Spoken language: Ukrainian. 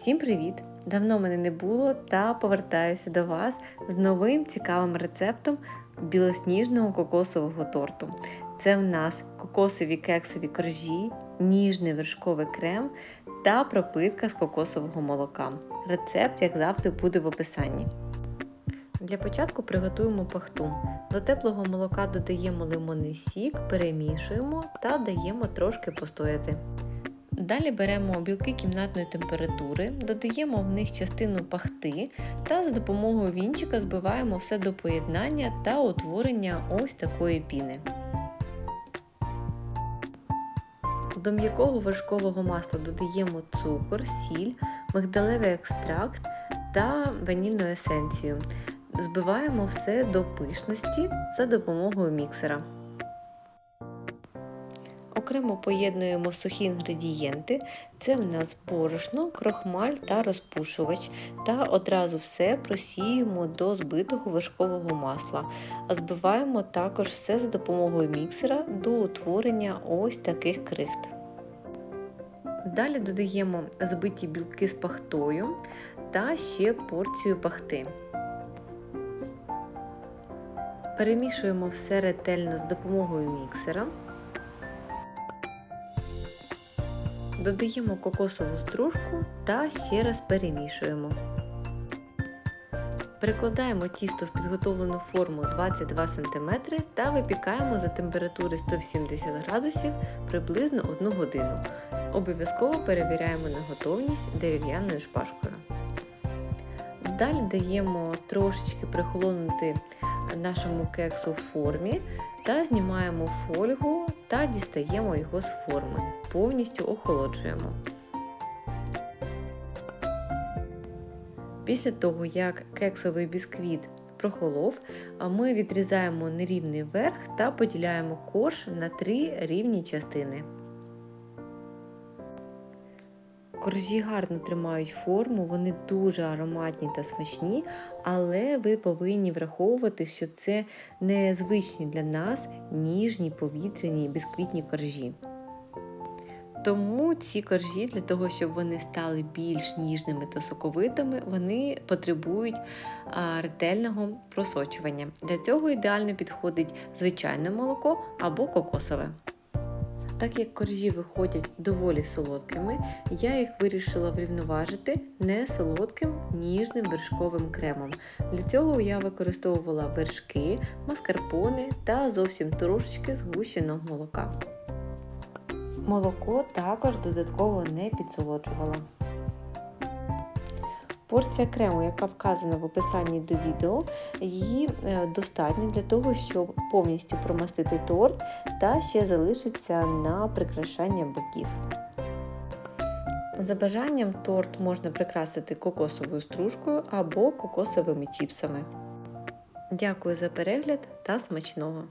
Всім привіт! Давно мене не було та повертаюся до вас з новим цікавим рецептом білосніжного кокосового торту. Це в нас кокосові кексові коржі, ніжний вершковий крем та пропитка з кокосового молока. Рецепт, як завжди, буде в описанні. Для початку приготуємо пахту. До теплого молока додаємо лимонний сік, перемішуємо та даємо трошки постояти. Далі беремо білки кімнатної температури, додаємо в них частину пахти та за допомогою вінчика збиваємо все до поєднання та утворення ось такої піни. До м'якого вершкового масла додаємо цукор, сіль, мигдалевий екстракт та ванільну есенцію. Збиваємо все до пишності за допомогою міксера. Окремо поєднуємо сухі інгредієнти. Це в нас борошно, крохмаль та розпушувач. Та одразу все просіюємо до збитого вершкового масла. А збиваємо також все за допомогою міксера до утворення ось таких крихт. Далі додаємо збиті білки з пахтою та ще порцію пахти. Перемішуємо все ретельно з допомогою міксера. Додаємо кокосову стружку та ще раз перемішуємо. Перекладаємо тісто в підготовлену форму 22 см та випікаємо за температури 180 градусів приблизно 1 годину. Обов'язково перевіряємо на готовність дерев'яною шпажкою. Далі даємо трошечки прихолонути нашому кексу в формі та знімаємо фольгу та дістаємо його з форми. Повністю охолоджуємо. Після того, як кексовий бісквіт прохолов, ми відрізаємо нерівний верх та поділяємо корж на три рівні частини. Коржі гарно тримають форму, вони дуже ароматні та смачні, але ви повинні враховувати, що це незвичні для нас ніжні повітряні бісквітні коржі. Тому ці коржі, для того, щоб вони стали більш ніжними та соковитими, вони потребують ретельного просочування. Для цього ідеально підходить звичайне молоко або кокосове. Так як коржі виходять доволі солодкими, я їх вирішила врівноважити не солодким ніжним вершковим кремом. Для цього я використовувала вершки, маскарпоне та зовсім трошечки згущеного молока. Молоко також додатково не підсолоджувала. Порція крему, яка вказана в описанні до відео, її достатньо для того, щоб повністю промастити торт та ще залишиться на прикрашання боків. За бажанням торт можна прикрасити кокосовою стружкою або кокосовими чіпсами. Дякую за перегляд та смачного!